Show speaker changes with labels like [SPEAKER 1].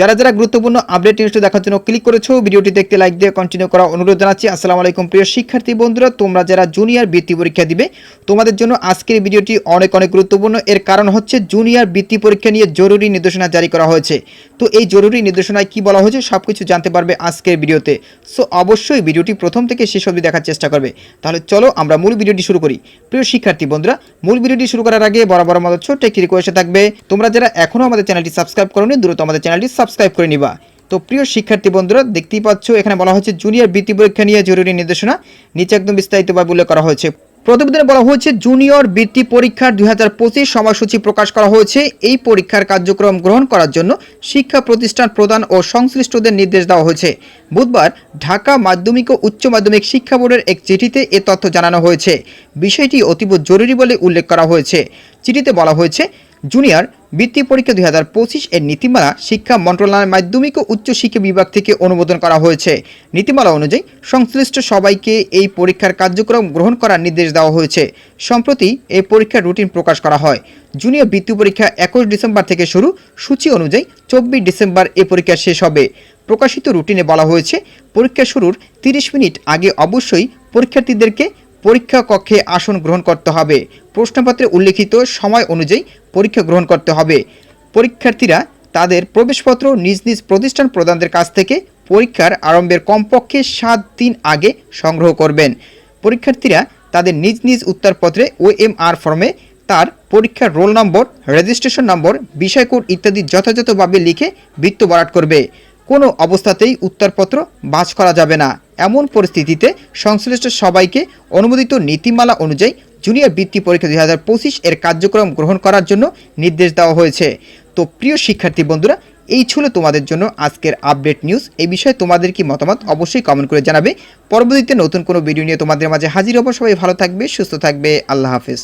[SPEAKER 1] যারা যারা গুরুত্বপূর্ণ আপডেট নিউজটি দেখার জন্য ক্লিক করেছ ভিডিওটি দেখতে লাইক দিয়ে কন্টিনিউ করা অনুরোধ জানাচ্ছি। আসসালামু আলাইকুম প্রিয় শিক্ষার্থী বন্ধুরা, তোমরা যারা জুনিয়র বৃত্তি পরীক্ষা দিবে, তোমাদের জন্য আজকের ভিডিওটি অনেক অনেক গুরুত্বপূর্ণ। এর কারণ হচ্ছে জুনিয়র বৃত্তি পরীক্ষা নিয়ে জরুরি নির্দেশনা জারি করা হয়েছে। তো এই জরুরি নির্দেশনায় কি বলা হয়েছে সব কিছু জানতে পারবে আজকের ভিডিওতে। সো অবশ্যই ভিডিওটি প্রথম থেকে শেষ অবধি দেখার চেষ্টা করবে। তাহলে চলো আমরা মূল ভিডিওটি শুরু করি। প্রিয় শিক্ষার্থী বন্ধুরা, মূল ভিডিওটি শুরু করার আগে বরাবর আমাদের ছোট্ট একটি রিকোয়েস্ট থাকবে, তোমরা যারা এখনও আমাদের চ্যানেলটি সাবস্ক্রাইব করোনি, দ্রুত আমাদের চ্যানেলটি সাবস্ক্রাইব করে নিবা। তো প্রিয় শিক্ষার্থী বন্ধুরা, দেখতেই পাচ্ছ এখানে বলা হচ্ছে জুনিয়র বৃত্তি পরীক্ষা নিয়ে জরুরি নির্দেশনা। নিচে একদম বিস্তারিতভাবে উল্লেখ করা হয়েছে। প্রতিবেদনে বলা হয়েছে জুনিয়র বৃত্তি পরীক্ষার দুই হাজার পঁচিশ সময়সূচি প্রকাশ করা হয়েছে। এই পরীক্ষার কার্যক্রম গ্রহণ করার জন্য শিক্ষা প্রতিষ্ঠান প্রদান ও সংশ্লিষ্টদের নির্দেশ দেওয়া হয়েছে। বুধবার ঢাকা মাধ্যমিক ও উচ্চ মাধ্যমিক শিক্ষা বোর্ডের এক চিঠিতে এ তথ্য জানানো হয়েছে। বিষয়টি অতীব জরুরি বলে উল্লেখ করা হয়েছে। চিঠিতে বলা হয়েছে জুনিয়র বৃত্তি পরীক্ষা দুই হাজার পঁচিশ এর নীতিমালা শিক্ষা মন্ত্রণালয়ের মাধ্যমিক ও উচ্চ শিক্ষা বিভাগ থেকে অনুমোদন করা হয়েছে। নীতিমালা অনুযায়ী সংশ্লিষ্ট সবাইকে এই পরীক্ষার কার্যক্রম গ্রহণ করার নির্দেশ দেওয়া হয়েছে। সম্প্রতি এই পরীক্ষার রুটিন প্রকাশ করা হয়। জুনিয়র বৃত্তি পরীক্ষা একুশ ডিসেম্বর থেকে শুরু। সূচি অনুযায়ী চব্বিশ ডিসেম্বর এ পরীক্ষা শেষ হবে। প্রকাশিত রুটিনে বলা হয়েছে, পরীক্ষা শুরুর তিরিশ মিনিট আগে অবশ্যই পরীক্ষার্থীদেরকে পরীক্ষা কক্ষে আসন গ্রহণ করতে হবে। প্রশ্নপত্রে উল্লেখিত সময় অনুযায়ী পরীক্ষা গ্রহণ করতে হবে। পরীক্ষার্থীরা তাদের প্রবেশপত্র নিজ নিজ প্রতিষ্ঠান প্রদানদের কাছ থেকে পরীক্ষার আরম্ভের কমপক্ষে সাত দিন আগে সংগ্রহ করবেন। পরীক্ষার্থীরা তাদের নিজ নিজ উত্তরপত্রে ওএমআর ফর্মে তার পরীক্ষার রোল নম্বর, রেজিস্ট্রেশন নম্বর বিষয় কোড ইত্যাদি যথাযথভাবে লিখে বৃত্ত বরাট করবে। কোনো অবস্থাতেই উত্তরপত্র বাজ করা যাবে না। এমন পরিস্থিতিতে সংশ্লিষ্ট সবাইকে অনুমোদিত নীতিমালা অনুযায়ী জুনিয়র বৃত্তি পরীক্ষা দুই হাজার পঁচিশ এর কার্যক্রম গ্রহণ করার জন্য নির্দেশ দেওয়া হয়েছে। তো প্রিয় শিক্ষার্থী বন্ধুরা, এই ছিল তোমাদের জন্য আজকের আপডেট নিউজ। এই বিষয়ে তোমাদের কি মতামত অবশ্যই কমেন্ট করে জানাবে। পরবর্তীতে নতুন কোনো ভিডিও নিয়ে তোমাদের মাঝে হাজির হব। সবাই ভালো থাকবে, সুস্থ থাকবে। আল্লাহ হাফেজ।